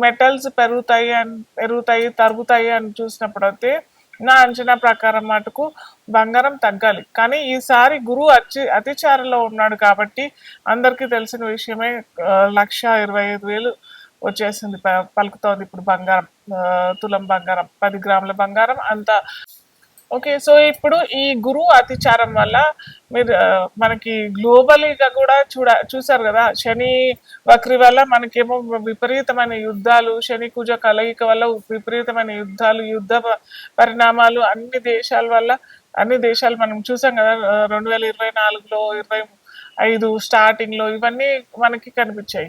Metals పెరుగుతాయి అని పెరుగుతాయి తరుగుతాయి అని చూసినప్పుడు అయితే నా అంచనా ప్రకారం మటుకు బంగారం తగ్గాలి. కానీ ఈసారి గురువు అతి అతిచారలో ఉన్నాడు కాబట్టి అందరికీ తెలిసిన విషయమే లక్ష ఇరవై ఐదు వేలు వచ్చేసింది ప- పలుకుతోంది ఇప్పుడు బంగారం తులం బంగారం పది గ్రాముల బంగారం అంత ఓకే సో ఇప్పుడు ఈ గురువు అతిచారం వల్ల మీరు మనకి గ్లోబలీగా కూడా చూడ చూసారు కదా శని వక్రి వల్ల మనకేమో విపరీతమైన యుద్ధాలు శని కుజ కలయిక వల్ల విపరీతమైన యుద్ధాలు యుద్ధ పరిణామాలు అన్ని దేశాల వల్ల అన్ని దేశాలు మనం చూసాం కదా రెండు వేల ఇరవై నాలుగులో ఇరవై ఐదు స్టార్టింగ్లో ఇవన్నీ మనకి కనిపించాయి.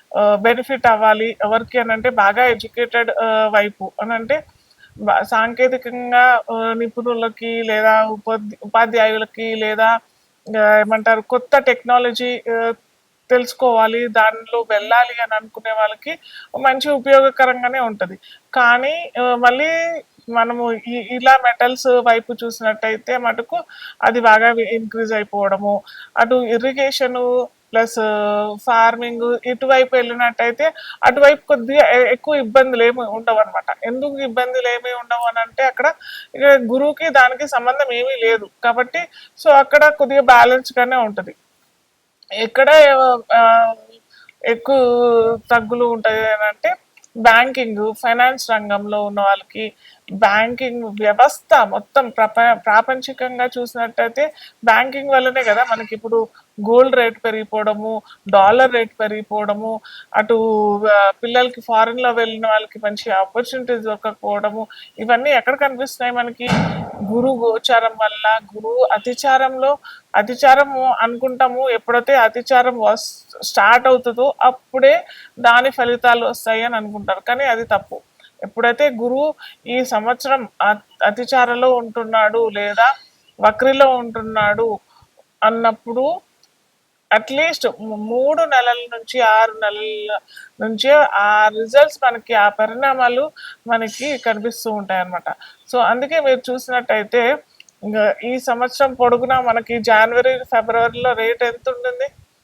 బెనిఫిట్ అవ్వాలి. ఎవరికి అని అంటే బాగా ఎడ్యుకేటెడ్ వైపు అని అంటే బా- సాంకేతికంగా నిపుణులకి లేదా ఉపాధి ఉపాధ్యాయులకి లేదా ఏమంటారు కొత్త టెక్నాలజీ తెలుసుకోవాలి దానిలో వెళ్ళాలి అని అనుకునే వాళ్ళకి మంచి ఉపయోగకరంగానే ఉంటుంది. కానీ మళ్ళీ మనము ఇలా మెటల్స్ వైపు చూసినట్టయితే మటుకు అది బాగా ఇంక్రీజ్ అయిపోవడము అటు ఇరిగేషను ప్లస్ ఫార్మింగ్ ఇటువైపు వెళ్ళినట్టయితే అటువైపు కొద్దిగా ఎక్కువ ఇబ్బందులు ఏమి ఉండవు అనమాట ఎందుకు ఇబ్బందులు ఏమి ఉండవు అని అంటే అక్కడ ఇక్కడ గురువుకి దానికి సంబంధం ఏమీ లేదు. కాబట్టి సో అక్కడ కొద్దిగా బ్యాలెన్స్గానే ఉంటుంది. ఎక్కడ ఎక్కువ తగ్గులు ఉంటాయి అని అంటే బ్యాంకింగ్ ఫైనాన్స్ రంగంలో ఉన్న వాళ్ళకి బ్యాంకింగ్ వ్యవస్థ మొత్తం ప్రప ప్రాపంచికంగా చూసినట్టయితే బ్యాంకింగ్ వల్లనే కదా మనకి ఇప్పుడు గోల్డ్ రేట్ పెరిగిపోవడము డాలర్ రేట్ పెరిగిపోవడము అటు పిల్లలకి ఫారిన్లో వెళ్ళిన వాళ్ళకి మంచి ఆపర్చునిటీస్ దొరకకపోవడము ఇవన్నీ ఎక్కడ కనిపిస్తున్నాయి మనకి? గురు గోచారం వల్ల గురువు అతిచారంలో అతిచారము అనుకుంటాము ఎప్పుడైతే అతిచారం స్టార్ట్ అవుతుందో అప్పుడే దాని ఫలితాలు వస్తాయి అని అనుకుంటారు. కానీ అది తప్పు. ఎప్పుడైతే గురువు ఈ సంవత్సరం అతిచారలో ఉంటున్నాడు లేదా వక్రిలో ఉంటున్నాడు అన్నప్పుడు అట్లీస్ట్ మూడు నెలల నుంచి ఆరు నెలల నుంచి ఆ రిజల్ట్స్ మనకి ఆ పరిణామాలు మనకి కనిపిస్తూ ఉంటాయి అన్నమాట సో అందుకే మీరు చూసినట్టయితే ఈ సంవత్సరం పొడుగునా మనకి జనవరి ఫిబ్రవరిలో రేట్ ఎంత ఉంటుంది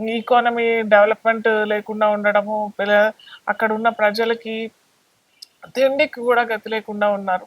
ఈకానమీ డెవలప్మెంట్ లేకుండా ఉండడము పిల్ల- అక్కడ ఉన్న ప్రజలకి తిండికి కూడా గతి లేకుండా ఉన్నారు.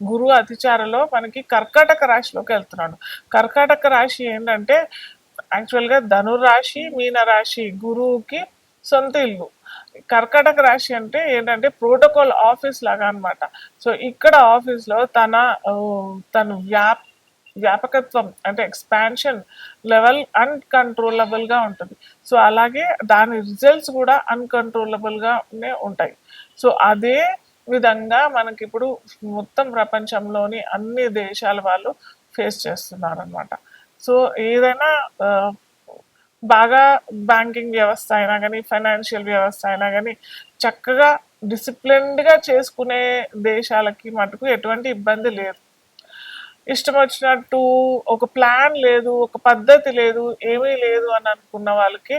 గురువు అతిచారలో మనకి కర్కాటక రాశిలోకి వెళ్తున్నాడు. కర్కాటక రాశి ఏంటంటే యాక్చువల్గా ధనురాశి మీన రాశి గురువుకి సొంత ఇల్లు. కర్కాటక రాశి అంటే ఏంటంటే ప్రోటోకాల్ ఆఫీస్ లాగా అన్నమాట. సో ఇక్కడ ఆఫీస్లో తన తన తను వ్యాప్ వ్యాపకత్వం అంటే ఎక్స్పాన్షన్ లెవెల్ అన్కంట్రోలబుల్గా ఉంటుంది. సో అలాగే దాని రిజల్ట్స్ కూడా అన్కంట్రోలబుల్గానే ఉంటాయి. సో అదే విధంగా మనకి ఇప్పుడు మొత్తం ప్రపంచంలోని అన్ని దేశాల వాళ్ళు ఫేస్ చేస్తున్నారు అనమాట సో ఏదైనా బాగా బ్యాంకింగ్ వ్యవస్థ అయినా కానీ ఫైనాన్షియల్ వ్యవస్థ అయినా కానీ చక్కగా డిసిప్లిన్డ్గా చేసుకునే దేశాలకి మటుకు ఎటువంటి ఇబ్బంది లేదు. ఇష్టం వచ్చినట్టు ఒక ప్లాన్ లేదు ఒక పద్ధతి లేదు ఏమీ లేదు అని అనుకున్న వాళ్ళకి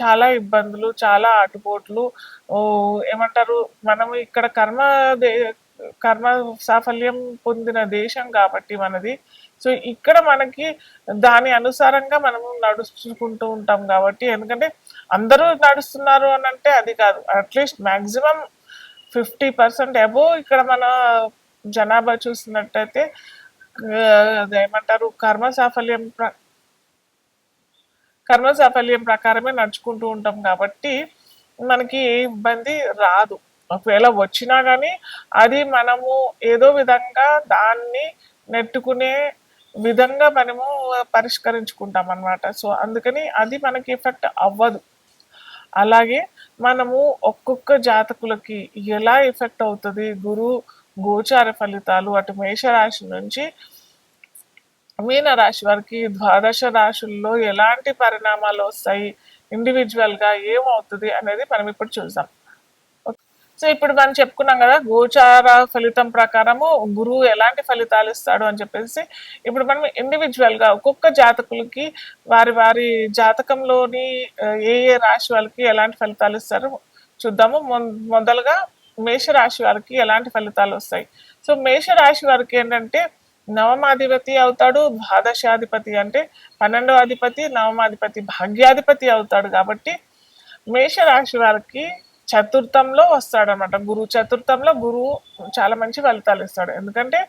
చాలా ఇబ్బందులు చాలా ఆటుపోట్లు. ఏమంటారు మనం ఇక్కడ కర్మ దే కర్మ సాఫల్యం పొందిన దేశం కాబట్టి మనది. సో ఇక్కడ మనకి దాని అనుసారంగా మనము నడుచుకుంటూ ఉంటాం కాబట్టి ఎందుకంటే అందరూ నడుస్తున్నారు అని అంటే అది కాదు. At least maximum fifty percent above ఇక్కడ మన జనాభా చూసినట్టయితే ఏమంటారు అదేమంటారు? కర్మ సాఫల్యం ప్ర- కర్మ సాఫల్యం ప్రకారమే నడుచుకుంటూ ఉంటాం కాబట్టి మనకి ఏ ఇబ్బంది రాదు. ఒకవేళ వచ్చినా కానీ అది మనము ఏదో విధంగా దాన్ని నెట్టుకునే విధంగా మనము పరిష్కరించుకుంటాం అన్నమాట. సో అందుకని అది మనకి ఎఫెక్ట్ అవ్వదు. అలాగే మనము ఒక్కొక్క జాతకులకి ఎలా ఎఫెక్ట్ అవుతుంది? గురువు గోచార ఫలితాలు అటు మేషరాశి నుంచి మీన రాశి వారికి ద్వాదశ రాశుల్లో ఎలాంటి పరిణామాలు వస్తాయి? ఇండివిజువల్గా ఏమవుతుంది అనేది మనం ఇప్పుడు చూద్దాం. సో ఇప్పుడు మనం చెప్పుకున్నాం కదా గోచార ఫలితం ప్రకారము గురువు ఎలాంటి ఫలితాలు ఇస్తాడు అని చెప్పేసి ఇప్పుడు మనం ఇండివిజువల్గా ఒక్కొక్క జాతకులకి వారి వారి జాతకంలోని ఏ ఏ రాశి వాళ్ళకి ఎలాంటి ఫలితాలు ఇస్తారో చూద్దాము. మొ- మొదలుగా మేషరాశి వారికి ఎలాంటి ఫలితాలు వస్తాయి? సో మేషరాశి వారికి ఏంటంటే నవమాధిపతి అవుతాడు ద్వాదశాధిపతి అంటే పన్నెండవ అధిపతి నవమాధిపతి భాగ్యాధిపతి అవుతాడు కాబట్టి మేషరాశి వారికి చతుర్థంలో వస్తాడనమాట గురువు చతుర్థంలో గురువు చాలా మంచి ఫలితాలు ఇస్తాడు. ఎందుకంటే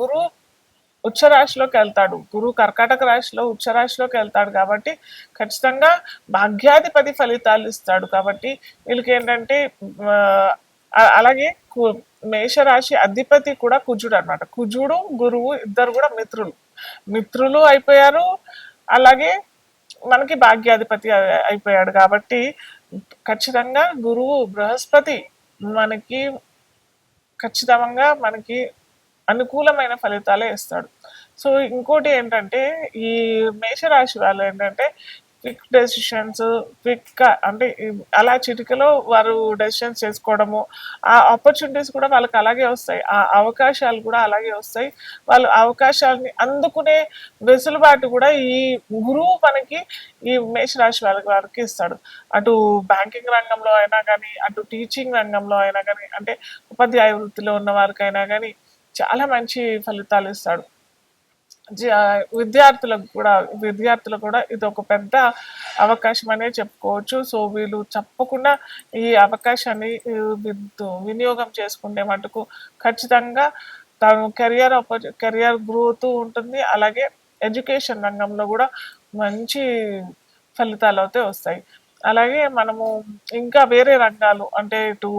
గురువు ఉచ్చరాశిలోకి వెళ్తాడు. గురువు కర్కాటక రాశిలో ఉచ్చరాశిలోకి వెళ్తాడు కాబట్టి ఖచ్చితంగా భాగ్యాధిపతి ఫలితాలు ఇస్తాడు కాబట్టి వీళ్ళకి ఏంటంటే అలాగే కు- మేషరాశి అధిపతి కూడా కుజుడు అన్నమాట. కుజుడు గురువు ఇద్దరు కూడా మిత్రులు. మిత్రులు అయిపోయారు. అలాగే మనకి భాగ్యాధిపతి అయిపోయాడు కాబట్టి ఖచ్చితంగా గురువు బృహస్పతి మనకి ఖచ్చితంగా మనకి అనుకూలమైన ఫలితాలే ఇస్తాడు. సో ఇంకోటి ఏంటంటే ఈ మేషరాశి వాళ్ళు ఏంటంటే క్విక్ డెసిషన్స్ క్విక్ అంటే అలా చిటికలో వారు డెసిషన్స్ చేసుకోవడము ఆ ఆపర్చునిటీస్ కూడా వాళ్ళకి అలాగే వస్తాయి. ఆ అవకాశాలు కూడా అలాగే వస్తాయి. వాళ్ళు అవకాశాలని అందుకునే వెసులుబాటు కూడా ఈ గురువు మనకి ఈ మేషరాశి వాళ్ళకి వారికి ఇస్తాడు. అటు బ్యాంకింగ్ రంగంలో అయినా కానీ అటు టీచింగ్ రంగంలో అయినా కానీ అంటే ఉపాధ్యాయ వృత్తిలో ఉన్న వారికైనా కానీ చాలా మంచి ఫలితాలు ఇస్తాడు. విద్యార్థులకు కూడా విద్యార్థులకు కూడా ఇది ఒక పెద్ద అవకాశం అనే చెప్పుకోవచ్చు. సో వీళ్ళు తప్పకుండా ఈ అవకాశాన్ని వినియోగం చేసుకుంటే మటుకు ఖచ్చితంగా తను కెరియర్ కెరియర్ గ్రోత్ ఉంటుంది. అలాగే ఎడ్యుకేషన్ రంగంలో కూడా మంచి ఫలితాలు అయితే వస్తాయి. అలాగే మనము ఇంకా వేరే రంగాలు అంటే ఇటు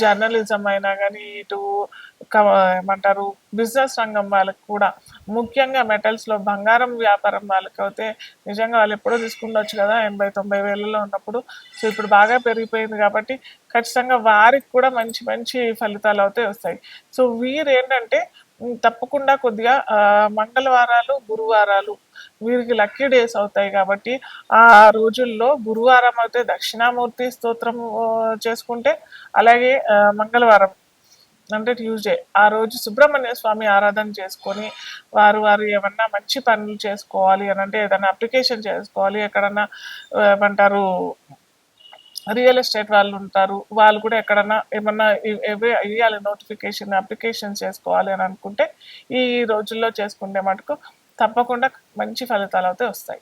జర్నలిజం అయినా కానీ ఇటు ఏమంటారు బిజినెస్ రంగం వాళ్ళకి కూడా ముఖ్యంగా మెటల్స్లో బంగారం వ్యాపారం వాళ్ళకి అయితే నిజంగా వాళ్ళు ఎప్పుడో తీసుకుండొచ్చు కదా ఎనభై తొంభై వేలలో ఉన్నప్పుడు. సో ఇప్పుడు బాగా పెరిగిపోయింది కాబట్టి ఖచ్చితంగా వారికి కూడా మంచి మంచి ఫలితాలు అయితే వస్తాయి. సో వీరు ఏంటంటే తప్పకుండా కొద్దిగా మంగళవారాలు గురువారాలు వీరికి లక్కీ డేస్ అవుతాయి కాబట్టి ఆ రోజుల్లో గురువారం అయితే దక్షిణామూర్తి స్తోత్రం చేసుకుంటే అలాగే మంగళవారం అంటే ట్యూస్డే ఆ రోజు సుబ్రహ్మణ్య స్వామి ఆరాధన చేసుకొని వారు వారు ఏమన్నా మంచి పనులు చేసుకోవాలి అని అంటే ఏదైనా అప్లికేషన్ చేసుకోవాలి ఎక్కడన్నా ఏమంటారు రియల్ ఎస్టేట్ వాళ్ళు ఉంటారు వాళ్ళు కూడా ఎక్కడన్నా ఏమన్నా ఇవ్వాలి నోటిఫికేషన్ అప్లికేషన్ చేసుకోవాలి అని అనుకుంటే ఈ రోజుల్లో చేసుకుంటే మటుకు తప్పకుండా మంచి ఫలితాలు అయితే వస్తాయి.